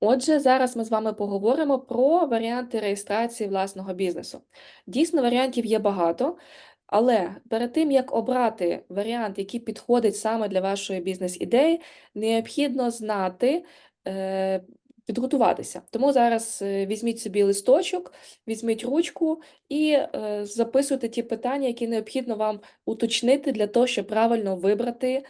Отже, зараз ми з вами поговоримо про варіанти реєстрації власного бізнесу. Дійсно, варіантів є багато, але перед тим, як обрати варіант, який підходить саме для вашої бізнес-ідеї, необхідно знати, е, підготуватися. Тому зараз е, візьміть собі листочок, візьміть ручку і е, записуйте ті питання, які необхідно вам уточнити для того, щоб правильно вибрати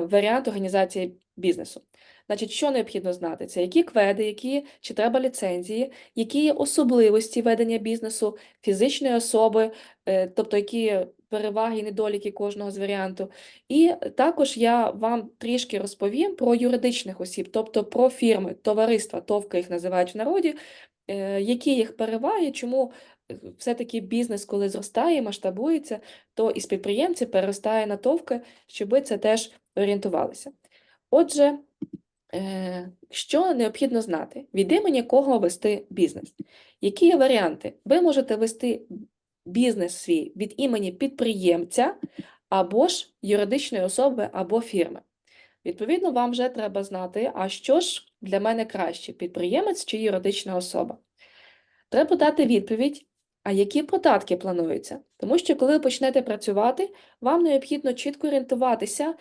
варіант організації бізнесу. Значить, що необхідно знати? Це які кведи, які чи треба ліцензії, які є особливості ведення бізнесу, фізичної особи, е, тобто які переваги і недоліки кожного з варіанту. І також я вам трішки розповім про юридичних осіб, тобто про фірми, товариства, товки їх називають в народі, е, які їх переваги, чому е, все-таки бізнес, коли зростає, масштабується, то із підприємців переростає на товки, щоб це теж орієнтувалися. Отже, Що необхідно знати? Від імені кого вести бізнес? Які є варіанти? Ви можете вести бізнес свій від імені підприємця або ж юридичної особи або фірми. Відповідно, вам вже треба знати, а що ж для мене краще: підприємець чи юридична особа? Треба дати відповідь, а які податки плануються? Тому що, коли ви почнете працювати, вам необхідно чітко орієнтуватися е,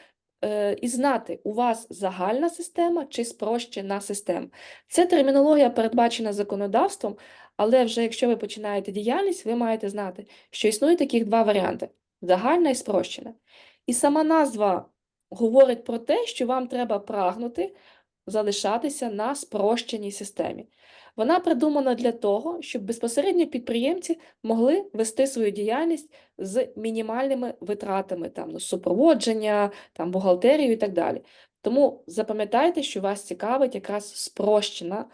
і знати, у вас загальна система чи спрощена система. Це термінологія передбачена законодавством, але вже якщо ви починаєте діяльність, ви маєте знати, що існує таких два варіанти: загальна і спрощена. І сама назва говорить про те, що вам треба прагнути залишатися на спрощеній системі. Вона придумана для того, щоб безпосередньо підприємці могли вести свою діяльність з мінімальними витратами, там, ну, супроводження, там, бухгалтерію і так далі. Тому запам'ятайте, що вас цікавить якраз спрощена,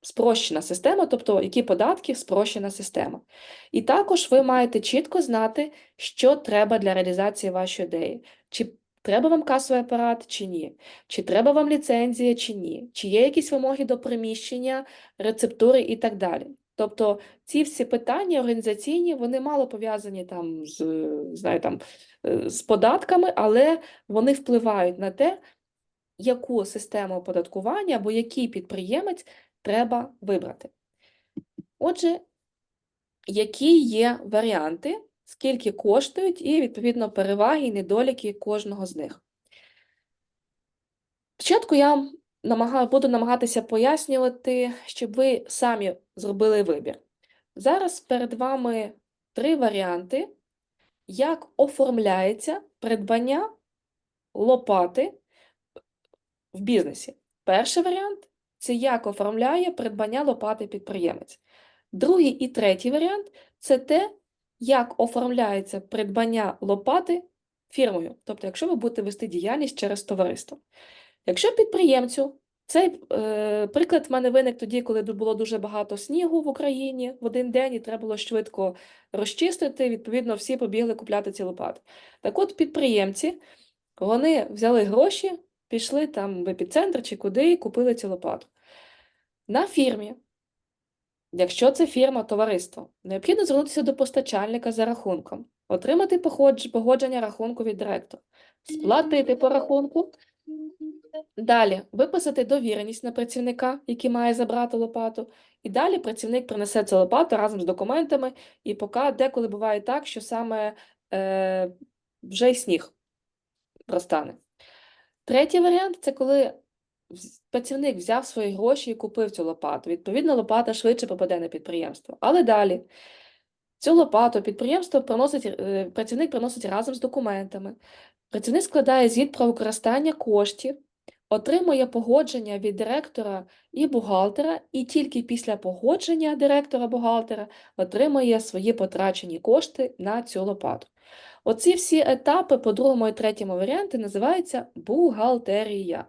спрощена система, тобто які податки спрощена система. І також ви маєте чітко знати, що треба для реалізації вашої ідеї. Чи Треба вам касовий апарат чи ні? Чи треба вам ліцензія чи ні? Чи є якісь вимоги до приміщення, рецептури і так далі? Тобто ці всі питання організаційні, вони мало пов'язані там з, знаю, там, е, з податками, але вони впливають на те, яку систему оподаткування або який підприємець треба вибрати. Отже, які є варіанти? Скільки коштують, і, відповідно, переваги і недоліки кожного з них. Спочатку я намагаю, буду намагатися пояснювати, щоб ви самі зробили вибір. Зараз перед вами три варіанти, як оформляється придбання лопати в бізнесі. Перший варіант це як оформляє придбання лопати підприємець. Другий і третій варіант це те, як оформляється придбання лопати фірмою, тобто, якщо ви будете вести діяльність через товариство. Якщо підприємцю, цей е, приклад в мене виник тоді, коли було дуже багато снігу в Україні в один день, і треба було швидко розчистити, відповідно, всі побігли купляти ці лопати. Так от підприємці вони взяли гроші, пішли там в епіцентр чи куди і купили цю лопату. На фірмі Якщо це фірма, товариство, необхідно звернутися до постачальника за рахунком, отримати погодження рахунку від директора, сплатити по рахунку, далі виписати довіреність на працівника, який має забрати лопату, і далі працівник принесе цю лопату разом з документами, і поки деколи буває так, що саме е, вже й сніг простане. Третій варіант це коли працівник взяв свої гроші і купив цю лопату. Відповідно, лопата швидше попаде на підприємство. Але далі цю лопату підприємство приносить, е, працівник приносить разом з документами. Працівник складає звіт про використання коштів, отримує погодження від директора і бухгалтера, і тільки після погодження директора-бухгалтера отримує свої потрачені кошти на цю лопату. Оці всі етапи по другому і третьому варіанті називаються бухгалтерія.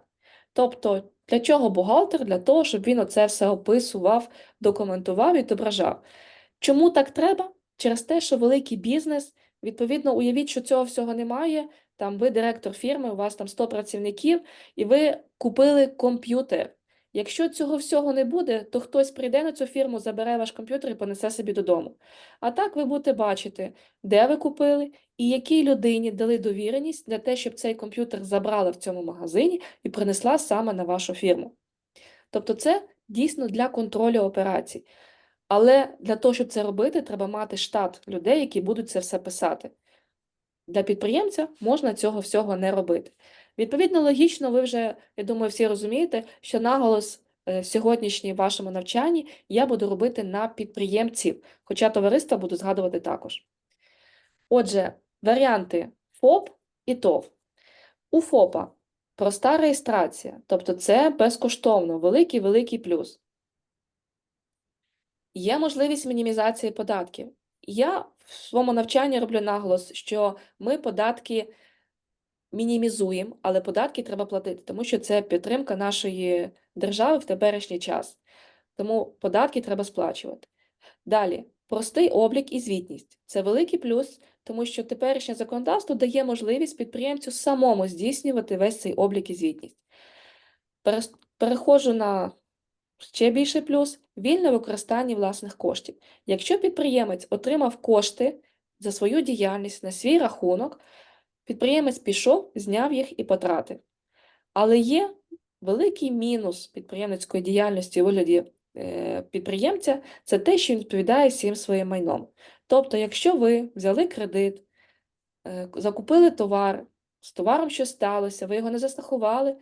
Тобто, для чого бухгалтер? Для того, щоб він оце все описував, документував і відображав. Чому так треба? Через те, що великий бізнес, відповідно, уявіть, що цього всього немає. Там ви директор фірми, у вас там 100 працівників, і ви купили комп'ютер. Якщо цього всього не буде, то хтось прийде на цю фірму, забере ваш комп'ютер і понесе собі додому. А так ви будете бачити, де ви купили і якій людині дали довіреність для те, щоб цей комп'ютер забрала в цьому магазині і принесла саме на вашу фірму. Тобто це дійсно для контролю операцій. Але для того, щоб це робити, треба мати штат людей, які будуть це все писати. Для підприємця можна цього всього не робити. Відповідно, логічно, ви вже, я думаю, всі розумієте, що наголос е, сьогоднішній в вашому навчанні я буду робити на підприємців, хоча товариства буду згадувати також. Отже, варіанти ФОП і ТОВ. У ФОПа проста реєстрація, тобто це безкоштовно, великий-великий плюс. Є можливість мінімізації податків. Я в своєму навчанні роблю наголос, що ми податки мінімізуємо, але податки треба платити, тому що це підтримка нашої держави в теперішній час. Тому податки треба сплачувати. Далі, простий облік і звітність. Це великий плюс, тому що теперішнє законодавство дає можливість підприємцю самому здійснювати весь цей облік і звітність. Переходжу на ще більший плюс вільне використання власних коштів. Якщо підприємець отримав кошти за свою діяльність на свій рахунок, підприємець пішов, зняв їх і потратив. Але є великий мінус підприємницької діяльності у вигляді е, підприємця це те, що він відповідає всім своїм майном. Тобто, якщо ви взяли кредит, е, закупили товар, з товаром щось сталося, ви його не застрахували,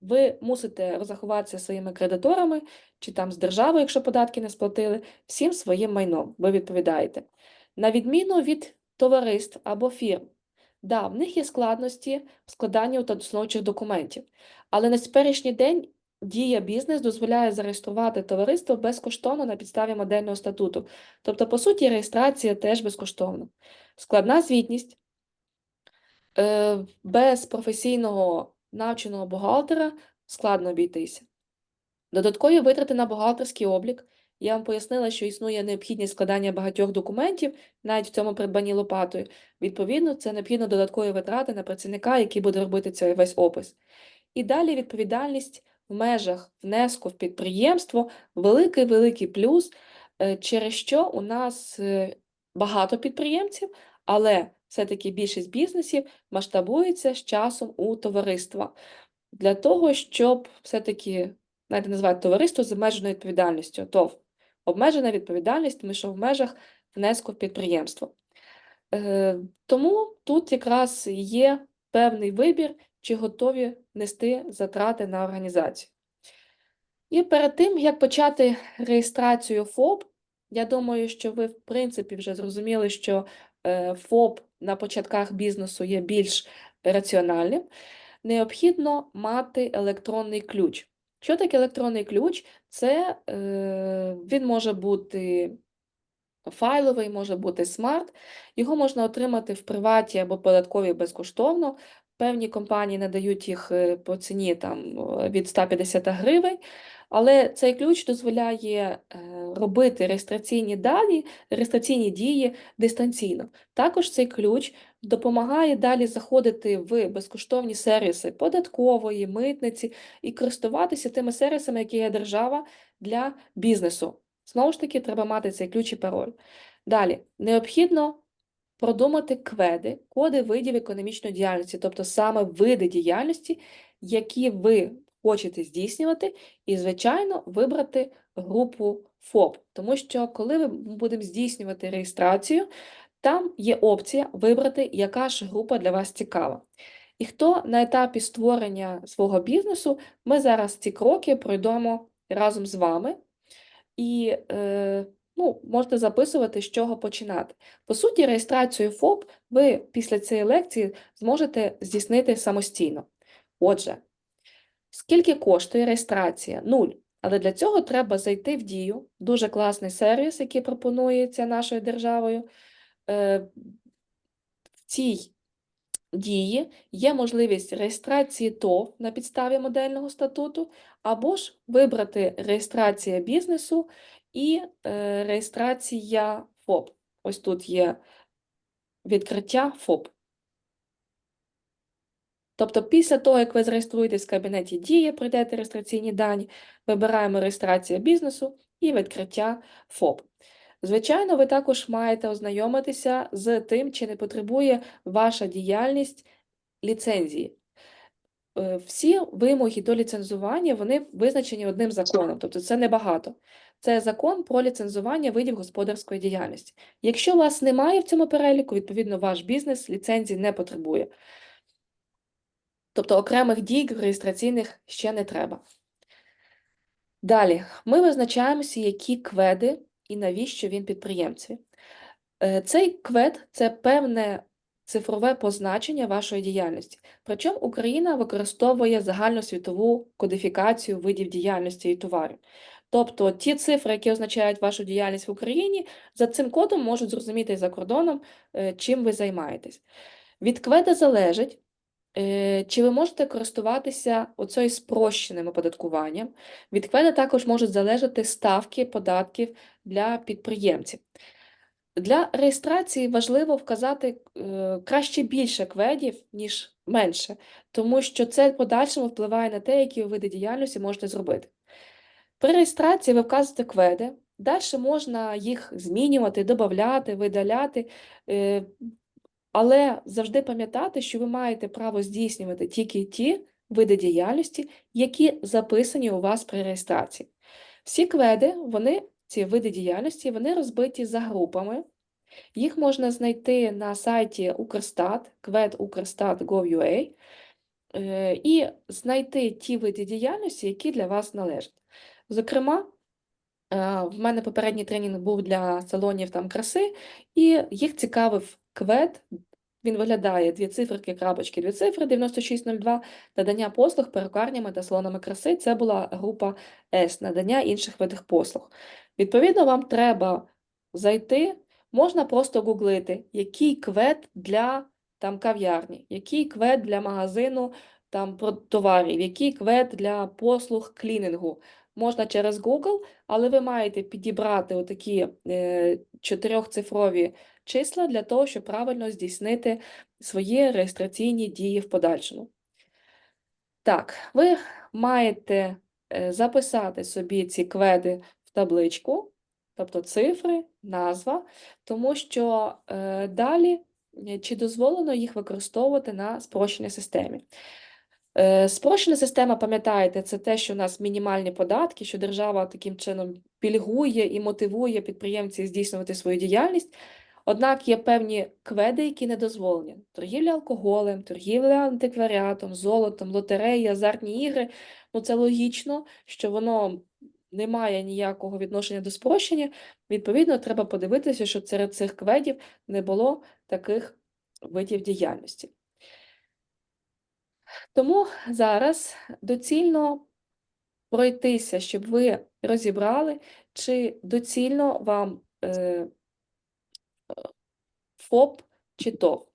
ви мусите розрахуватися своїми кредиторами чи там з державою, якщо податки не сплатили, всім своїм майном ви відповідаєте. На відміну від товариств або фірм. Да, в них є складності в складанні уточнюючих документів, але на теперішній день дія бізнес дозволяє зареєструвати товариство безкоштовно на підставі модельного статуту. Тобто, по суті, реєстрація теж безкоштовна. Складна звітність. Е, Без професійного навченого бухгалтера складно обійтися. Додаткові витрати на бухгалтерський облік. Я вам пояснила, що існує необхідність складання багатьох документів, навіть в цьому придбанні лопатою. Відповідно, це необхідно додаткові витрати на працівника, який буде робити цей весь опис. І далі відповідальність в межах внеску в підприємство великий-великий плюс, е, через що у нас е, багато підприємців, але все-таки більшість бізнесів масштабується з часом у товариства для того, щоб все-таки, знаєте, називають товариство з обмеженою відповідальністю, ТОВ. Обмежена відповідальність, тому що в межах внеску в підприємство. Е, Тому тут якраз є певний вибір, чи готові нести затрати на організацію. І перед тим, як почати реєстрацію ФОП, я думаю, що ви, в принципі, вже зрозуміли, що е, ФОП на початках бізнесу є більш раціональним. Необхідно мати електронний ключ. Що таке електронний ключ? Це е, він може бути файловий, може бути смарт. Його можна отримати в приваті або податковій безкоштовно. Певні компанії надають їх е, по ціні там, е, від 150 гривень, але цей ключ дозволяє е, робити реєстраційні дані, реєстраційні дії дистанційно. Також цей ключ допомагає далі заходити в безкоштовні сервіси податкової, митниці і користуватися тими сервісами, які є держава для бізнесу. Знову ж таки, треба мати цей ключ і пароль. Далі, необхідно продумати кведи, коди видів економічної діяльності, тобто саме види діяльності, які ви хочете здійснювати, і, звичайно, вибрати групу ФОП. Тому що, коли ми будемо здійснювати реєстрацію, там є опція вибрати, яка ж група для вас цікава. І хто на етапі створення свого бізнесу, ми зараз ці кроки пройдемо разом з вами. І е, ну, можете записувати, з чого починати. По суті, реєстрацію ФОП ви після цієї лекції зможете здійснити самостійно. Отже, скільки коштує реєстрація? Нуль. Але для цього треба зайти в дію. Дуже класний сервіс, який пропонується нашою державою. Е, В цій дії є можливість реєстрації ТОВ на підставі модельного статуту, або ж вибрати реєстрація бізнесу і е, реєстрація ФОП. Ось тут є відкриття ФОП. Тобто, після того, як ви зареєструєтесь в кабінеті Дія, пройдете реєстраційні дані, вибираємо реєстрація бізнесу і відкриття ФОП. Звичайно, ви також маєте ознайомитися з тим, чи не потребує ваша діяльність ліцензії. е, всі вимоги до ліцензування вони визначені одним законом, тобто це небагато. Це закон про ліцензування видів господарської діяльності. Якщо вас немає в цьому переліку, відповідно, ваш бізнес ліцензії не потребує. Тобто окремих дій реєстраційних ще не треба. Далі, ми визначаємося, які кведи і навіщо він підприємцеві. Е, Цей квед це певне цифрове позначення вашої діяльності. Причому Україна використовує загальносвітову кодифікацію видів діяльності і товарів. Тобто ті цифри, які означають вашу діяльність в Україні, за цим кодом можуть зрозуміти за кордоном, е, чим ви займаєтесь. Від кведа залежить, чи ви можете користуватися оцею спрощеним оподаткуванням. Від кведа також можуть залежати ставки податків для підприємців. Для реєстрації важливо вказати е, краще більше кведів, ніж менше, тому що це в подальшому впливає на те, які види діяльності можете зробити. При реєстрації ви вказуєте кведи, далі можна їх змінювати, додати, видаляти, е, але завжди пам'ятати, що ви маєте право здійснювати тільки ті види діяльності, які записані у вас при реєстрації. Всі кведи, вони, ці види діяльності, вони розбиті за групами. Їх можна знайти на сайті Укрстат, квед е, і знайти ті види діяльності, які для вас належать. Зокрема, е, в мене попередній тренінг був для салонів там краси, і їх цікавив квед. Він виглядає дві циферки, крапочки, дві цифри 9602, надання послуг перукарнями та салонами краси. Це була група С, надання інших видів послуг. Відповідно, вам треба зайти, можна просто гуглити, який квед для там кав'ярні, який квед для магазину там товарів, який квед для послуг клінінгу. Можна через Google, але ви маєте підібрати отакі е, чотирьохцифрові числа для того, щоб правильно здійснити свої реєстраційні дії в подальшому. Так, ви маєте е, записати собі ці кведи в табличку, тобто цифри, назва, тому що е, далі е, чи дозволено їх використовувати на спрощеній системі. Спрощена система, пам'ятаєте, це те, що у нас мінімальні податки, що держава таким чином пільгує і мотивує підприємців здійснювати свою діяльність. Однак є певні кведи, які не дозволені. Торгівля алкоголем, торгівля антикваріатом, золотом, лотереї, азартні ігри. Ну, це логічно, що воно не має ніякого відношення до спрощення. Відповідно, треба подивитися, щоб серед цих кведів не було таких видів діяльності. Тому зараз доцільно пройтися, щоб ви розібрали, чи доцільно вам е, ФОП чи ТОВ.